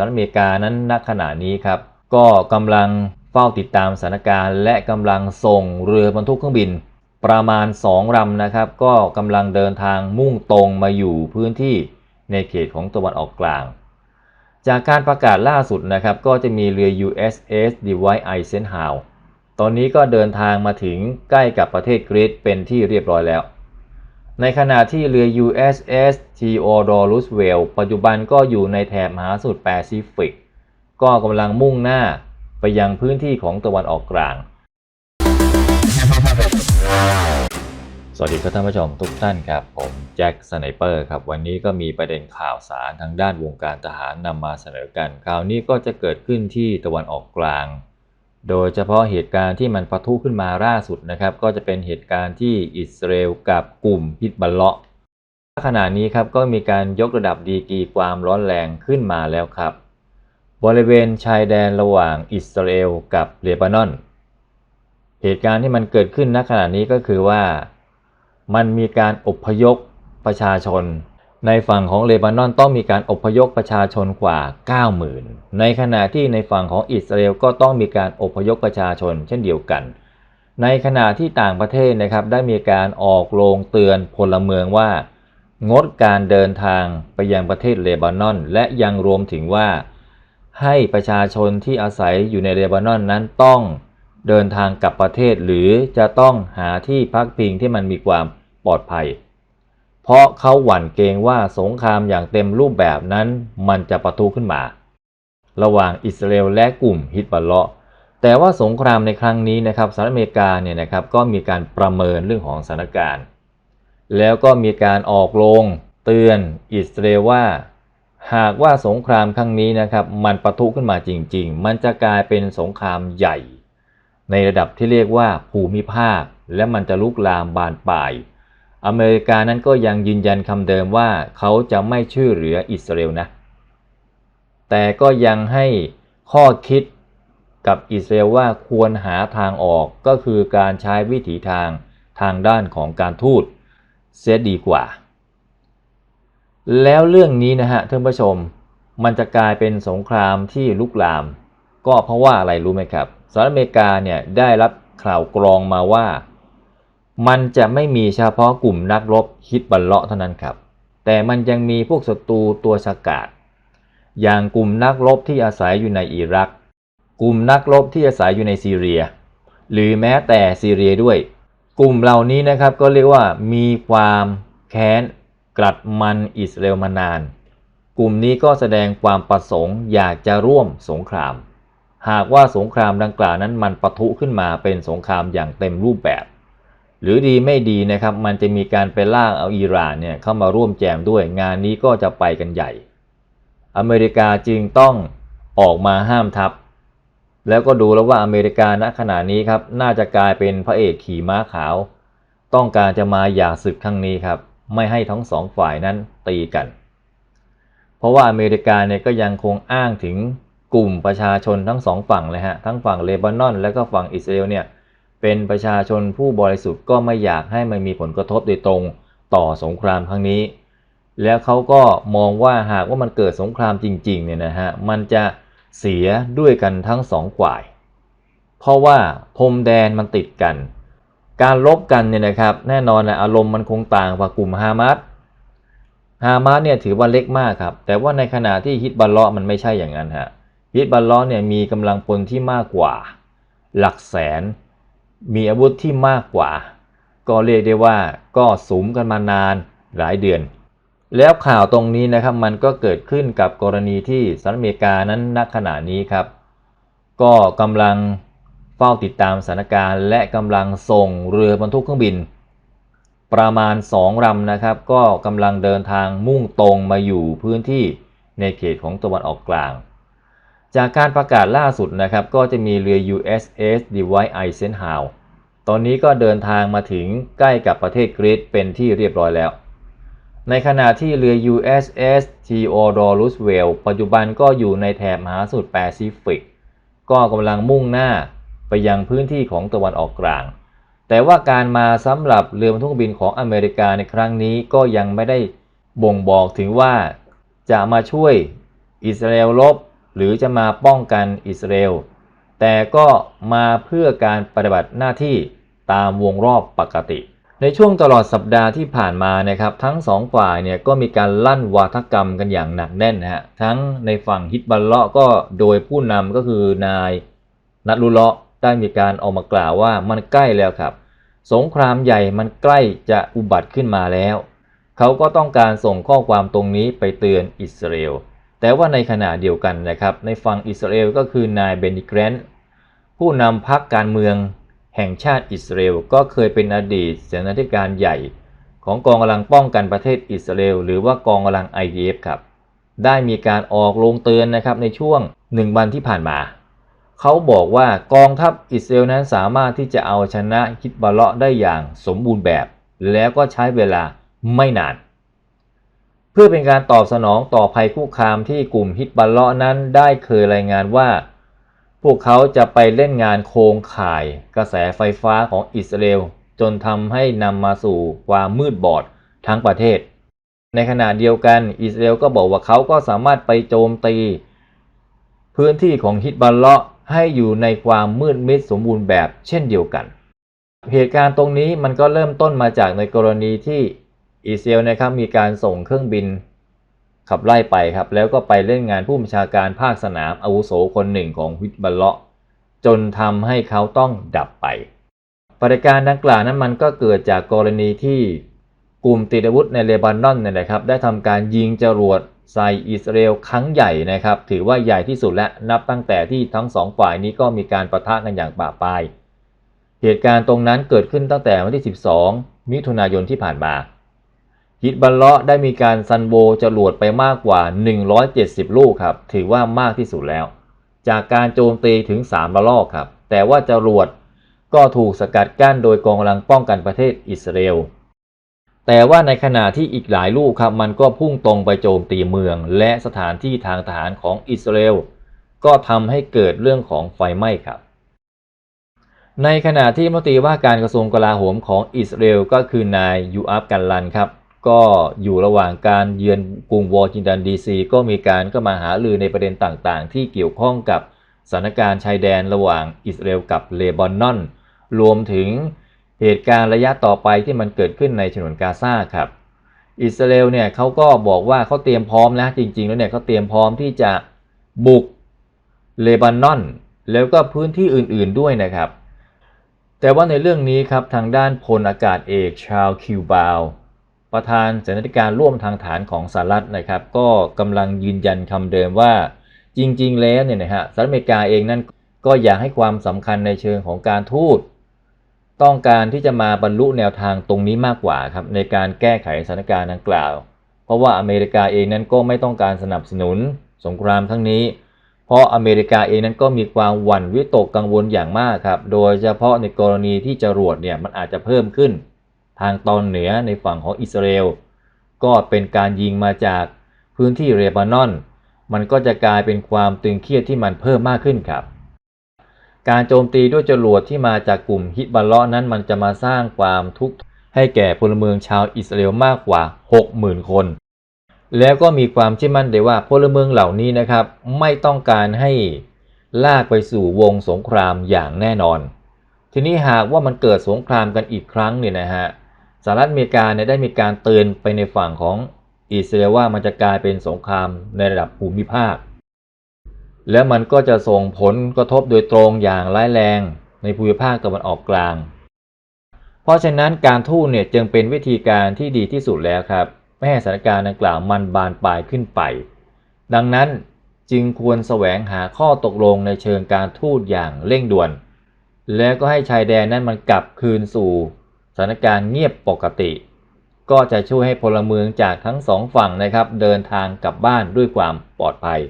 หรัฐอเมริกานั้นณขณะนี้ครับ ก็กำลังเฝ้าติดตามสถานการณ์ และกำลังส่งเรือบรรทุกเครื่องบิน ประมาณ 2ลำนะครับ ก็กำลังเดินทางมุ่งตรงมาอยู่พื้นที่ในเขตของตะวันออกกลาง จากการประกาศล่าสุดนะครับ ก็จะมีเรือ USS Dwight Eisenhower ตอนนี้ก็เดินทางมาถึงใกล้กับประเทศกรีซเป็นที่เรียบร้อยแล้ว ในขณะที่เรือ USS Theodore Roosevelt ปัจจุบันก็อยู่ในแถบมหาสมุทรแปซิฟิก ก็กำลังมุ่งหน้าไปยังพื้นที่ของตะวันออกกลาง สวัสดีครับท่านผู้ชมทุกท่านครับ ผมแจ็คสไนเปอร์ครับ วันนี้ก็มีประเด็นข่าวสารทางด้านวงการทหารนำมาเสนอกัน คราวนี้ก็จะเกิดขึ้นที่ตะวันออกกลาง โดยเฉพาะเหตุการณ์ที่มันปะทุขึ้นมาล่าสุดนะครับก็จะเป็นเหตุการณ์ที่อิสราเอลกับกลุ่มฮิตบัลเลาะขณะนี้ครับก็มีการยกระดับดีกรีความร้อนแรงขึ้นมาแล้วครับ บริเวณชายแดนระหว่างอิสราเอลกับเลบานอน เหตุการณ์ที่มันเกิดขึ้นณขณะนี้ก็คือว่า มันมีการอบพยพประชาชน ในฝั่งของเลบานอนต้องมีการอพยพประชาชนกว่า 90,000 ในขณะที่ในฝั่งของอิสราเอลก็ต้องมีการอพยพประชาชนเช่นเดียวกัน ในขณะที่ต่างประเทศนะครับได้มีการออกโรงเตือนพลเมืองว่า งดการเดินทางไปยังประเทศเลบานอน และยังรวมถึงว่า ให้ประชาชนที่อาศัยอยู่ในเลบานอนนั้นต้องเดินทางกลับประเทศหรือจะต้องหาที่พักพิงที่มันมีความปลอดภัย เพราะเขาหวั่นเกรงว่าสงครามอย่างเต็มรูปแบบนั้นมันจะปะทุขึ้นมา ระหว่างอิสราเอลและกลุ่มฮิตบัลเลาะห์แต่ว่าสงครามในครั้งนี้นะครับสหรัฐอเมริกาเนี่ยนะครับก็มีการประเมินเรื่องของสถานการณ์ แล้วก็มีการออกโรงเตือนอิสราเอลว่า หากว่าสงครามครั้งนี้นะครับมันปะทุขึ้นมาจริง ๆ มันจะกลายเป็นสงครามใหญ่ ในระดับที่เรียกว่าภูมิภาค และมันจะลุกลามบานปลาย อเมริกานั้นก็ยังยืนยันคำเดิมว่าเขาจะไม่ช่วยเหลืออิสราเอลนะ แต่ก็ยังให้ข้อคิดกับอิสราเอลว่าควรหาทางออกก็คือการใช้วิถีทางทางด้านของการทูตเสียดีกว่า แล้วเรื่องนี้นะฮะท่านผู้ชมมันจะกลายเป็นสงครามที่ลุกลาม ก็เพราะว่าอะไรรู้ไหมครับสหรัฐอเมริกาเนี่ยได้รับข่าวกรองมาว่า มันจะไม่มีเฉพาะกลุ่มนักรบฮิตบัลเลาะเท่านั้นครับ แต่มันยังมีพวกศัตรูตัวสกัดอย่างกลุ่มนักรบที่อาศัยอยู่ในอิรัก กลุ่มนักรบที่อาศัยอยู่ในซีเรีย หรือแม้แต่ซีเรียด้วย กลุ่มเหล่านี้นะครับก็เรียกว่ามีความแค้นกลัดมันอิสราเอลมานาน กลุ่มนี้ก็แสดงความประสงค์อยากจะร่วมสงคราม หากว่าสงครามดังกล่าวนั้นมันปะทุขึ้นมาเป็นสงครามอย่างเต็มรูปแบบ หรือดีไม่ดีนะครับ มันจะมีการไปลากเอาอิหร่านเนี่ยเข้ามาร่วมแจมด้วยงานนี้ก็จะไปกันใหญ่ อเมริกาจึงต้องออกมาห้ามทัพแล้วก็ดูแล้วว่าอเมริกาณขณะนี้ครับ น่าจะกลายเป็นพระเอกขี่ม้าขาว ต้องการจะมาหย่าศึกครั้งนี้ครับ ไม่ให้ทั้งสองฝ่ายนั้นตีกัน เพราะว่าอเมริกาเนี่ยก็ยังคงอ้างถึงกลุ่มประชาชนทั้งสองฝั่งเลยฮะทั้งฝั่งเลบานอน และก็ฝั่งอิสราเอลเนี่ย เป็นประชาชนผู้บริสุทธิ์ก็ไม่อยากให้มันมีผลกระทบโดยตรงต่อสงครามครั้งนี้ แล้วเขาก็มองว่าหากว่ามันเกิดสงครามจริงๆเนี่ยนะฮะมันจะเสียด้วยกันทั้งสองฝ่าย เพราะว่าพรมแดนมันติดกัน การลบกันเนี่ยนะครับ แน่นอนนะอารมณ์มันคงต่างกว่ากลุ่มฮามาสฮามาสเนี่ยถือว่าเล็กมากครับ แต่ว่าในขณะที่ฮิตบัลเลาะมันไม่ใช่อย่างนั้นฮะฮิตบัลเลาะเนี่ยมีกำลังพลที่มากกว่า หลักแสน มีอาวุธที่มากกว่า ก็เรียกได้ว่าก็สุมกันมานานหลายเดือน แล้วข่าวตรงนี้นะครับมันก็เกิดขึ้นกับกรณีที่สหรัฐอเมริกานั้นณขณะนี้ครับ ก็กำลังเฝ้าติดตามสถานการณ์และกำลังส่งเรือบรรทุกเครื่องบิน ประมาณ 2ลำนะครับ ก็กำลังเดินทางมุ่งตรงมาอยู่พื้นที่ในเขตของตะวันออกกลาง จากการประกาศล่าสุดนะครับ ก็จะมีเรือ USS Dwight Eisenhower ตอนนี้ก็เดินทางมาถึงใกล้กับประเทศกรีซเป็นที่เรียบร้อยแล้ว ในขณะที่เรือ USS Theodore Roosevelt ปัจจุบันก็อยู่ในแถบมหาสมุทรแปซิฟิก ก็กำลังมุ่งหน้าไปยังพื้นที่ของตะวันออกกลาง แต่ว่าการมาสำหรับเรือบรรทุกบินของอเมริกาในครั้งนี้ก็ยังไม่ได้บ่งบอกถึงว่าจะมาช่วยอิสราเอลลบ หรือจะมาป้องกันอิสราเอล แต่ก็มาเพื่อการปฏิบัติหน้าที่ตามวงรอบปกติ ในช่วงตลอดสัปดาห์ที่ผ่านมานะครับทั้งสองฝ่ายเนี่ยก็มีการลั่นวาทกรรมกันอย่างหนักแน่นนะฮะทั้งในฝั่งฮิตบัลเลาะก็โดยผู้นำก็คือนายนัทลุเลาะได้มีการออกมากล่าวว่ามันใกล้แล้วครับ สงครามใหญ่มันใกล้จะอุบัติขึ้นมาแล้ว เขาก็ต้องการส่งข้อความตรงนี้ไปเตือนอิสราเอล แต่ว่าในขณะเดียวกันนะครับ ในฝั่งอิสราเอลก็คือนายเบนนิแกรนผู้นำพรรคการเมืองแห่งชาติอิสราเอลก็เคยเป็นอดีตเสนาธิการใหญ่ ของกองกำลังป้องกันประเทศอิสราเอลหรือว่ากองกำลัง IDF ครับ ได้มีการออกลงเตือนนะครับในช่วงหนึ่งวันที่ผ่านมา เขาบอกว่ากองทัพอิสราเอลนั้นสามารถที่จะเอาชนะฮิตบาเลาะได้อย่างสมบูรณ์แบบ แล้วก็ใช้เวลาไม่นาน เพื่อเป็นการตอบสนองต่อภัยคุกคามที่กลุ่มฮิตบาเลาะนั้นได้เคยรายงานว่า พวกเขาจะไปเล่นงานโครงข่ายกระแสไฟฟ้าของอิสราเอลจนทำให้นำมาสู่ความมืดบอดทั้งประเทศ ในขณะเดียวกันอิสราเอลก็บอกว่าเขาก็สามารถไปโจมตี พื้นที่ของฮิตบัลเลาะให้อยู่ในความมืดมิดสมบูรณ์แบบเช่นเดียวกัน เหตุการณ์ตรงนี้มันก็เริ่มต้นมาจากในกรณีที่ อิสราเอลนะครับมีการส่งเครื่องบินขับไล่ไปครับ แล้วก็ไปเล่นงานผู้บัญชาการภาคสนามอาวุโสคนหนึ่งของฮิตบัลเลาะจนทำให้เขาต้องดับไปปฏิการดังกล่าวนั้นมันก็เกิดจากกรณีที่กลุ่มติดอาวุธในเลบานอนเนี่ยนะครับ ได้ทำการยิงจรวดใส่อิสราเอลครั้งใหญ่นะครับ ถือว่าใหญ่ที่สุดและนับตั้งแต่ที่ทั้งสองฝ่ายนี้ก็มีการประทะกันอย่างป่าปลาย เหตุการณ์ตรงนั้นเกิดขึ้นตั้งแต่วันที่ 12 มิถุนายนที่ผ่านมา ฮิตบัลเลาะห์ได้มีการซันโบจรวดไปมากกว่า 170 ลูกครับ ถือว่ามากที่สุดแล้ว จากการโจมตีถึง 3 ระลอกครับ แต่ว่าจรวดก็ถูกสกัดกั้นโดยกองกำลังป้องกันประเทศอิสราเอล แต่ว่าในขณะที่อีกหลายลูกครับ มันก็พุ่งตรงไปโจมตีเมือง และสถานที่ทางทหารของอิสราเอล ก็ทำให้เกิดเรื่องของไฟไหม้ครับในขณะที่มตรีว่าการกระทรวงกลาโหมของอิสราเอลก็คือนายยูอัฟกันลันครับ ก็อยู่ระหว่างการเยือนกรุงวอชิงตันดีซีก็มีการก็มาหาลือในประเด็นต่างๆ ที่เกี่ยวข้องกับสถานการณ์ชายแดนระหว่างอิสราเอลกับเลบานอน รวมถึงเหตุการณ์ระยะต่อไปที่มันเกิดขึ้นในฉนวนกาซาครับ อิสราเอลเนี่ยเขาก็บอกว่าเขาเตรียมพร้อมนะจริงๆ แล้วเนี่ยเขาเตรียมพร้อมที่จะบุกเลบานอน แล้วก็พื้นที่อื่นๆด้วยนะครับ แต่ว่าในเรื่องนี้ครับทางด้านพลอากาศเอกชาลคิวบาว ประธานเสนาธิการร่วมทางฐานของสหรัฐนะครับ ก็กำลังยืนยันคำเดิมว่าจริง ๆ แล้วเนี่ยนะฮะสหรัฐอเมริกาเองนั่นก็อยากให้ความสำคัญในเชิงของการทูตต้องการที่จะมาบรรลุแนวทางตรงนี้มากกว่าครับในการแก้ไขสถานการณ์ดังกล่าว เพราะว่าอเมริกาเองนั้นก็ไม่ต้องการสนับสนุนสงครามทั้งนี้ เพราะอเมริกาเองนั้นก็มีความหวั่นวิตกกังวลอย่างมากครับ โดยเฉพาะในกรณีที่จรวดเนี่ยมันอาจจะเพิ่มขึ้น ทางตอนเหนือในฝั่งของอิสราเอล ก็เป็นการยิงมาจากพื้นที่เลบานอน มันก็จะกลายเป็นความตึงเครียดที่มันเพิ่มมากขึ้นครับ การโจมตีด้วยจรวดที่มาจากกลุ่มฮิบัลเลาะนั้นมันจะมาสร้างความทุกข์ให้แก่พลเมืองชาวอิสราเอลมากกว่า 60,000 คน แล้วก็มีความเชื่อมั่นได้ว่าพลเมืองเหล่านี้นะครับ ไม่ต้องการให้ลากไปสู่วงสงครามอย่างแน่นอน ทีนี้หากว่ามันเกิดสงครามกันอีกครั้งเนี่ยนะฮะ สหรัฐอเมริกาเนี่ยได้มีการเตือนไปในฝั่งของอิสราเอลว่ามันจะกลายเป็นสงครามในระดับภูมิภาค แล้วมันก็จะส่งผลกระทบโดยตรงอย่างร้ายแรงในภูมิภาคตะวันออกกลาง เพราะฉะนั้นการทูตเนี่ยจึงเป็นวิธีการที่ดีที่สุดแล้วครับ ไม่ให้สถานการณ์ดังกล่าวมันบานปลายขึ้นไป ดังนั้นจึงควรแสวงหาข้อตกลงในเชิงการทูตอย่างเร่งด่วน แล้วก็ให้ชายแดนนั้นมันกลับคืนสู่ ถานการณ์เงียบปกติ ก็จะช่วยให้พลเมืองจากทั้งสองฝั่งนะครับ เดินทางกลับบ้านด้วยความปลอดภัย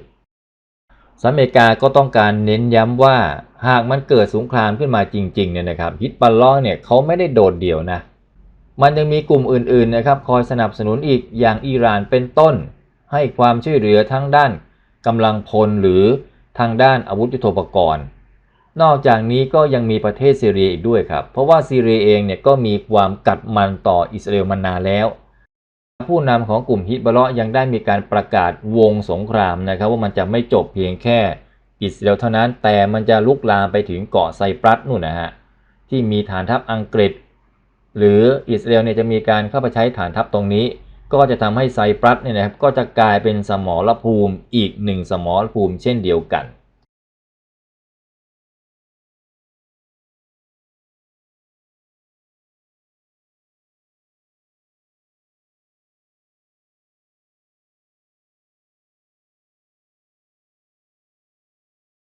สหรัฐอเมริกาก็ต้องการเน้นย้ำว่าหากมันเกิดสงครามขึ้นมาจริงๆเนี่ยนะครับฮิตบัลลาะห์เนี่ยเขาไม่ได้โดดเดี่ยวนะ มันยังมีกลุ่มอื่นๆนะครับคอยสนับสนุนอีกอย่างอิหร่านเป็นต้น ให้ความช่วยเหลือทั้งด้านกำลังพลหรือทางด้านอาวุธยุทโธปกรณ์ นอกจากนี้ก็ยังมีประเทศซีเรียอีกด้วยครับ เพราะว่าซีเรียเองเนี่ยก็มีความกัดมันต่ออิสราเอลมานานแล้ว ผู้นำของกลุ่มฮิตบะเระยังได้มีการประกาศวงสงครามนะครับ ว่ามันจะไม่จบเพียงแค่อิสราเอลเท่านั้น แต่มันจะลุกลามไปถึงเกาะไซปรัสนู่นนะฮะที่มีฐานทัพอังกฤษ หรืออิสราเอลเนี่ยจะมีการเข้าไปใช้ฐานทัพตรงนี้ ก็จะทำให้ไซปรัสเนี่ยนะครับก็จะกลายเป็นสมรภูมิอีกหนึ่งสมรภูมิเช่นเดียวกัน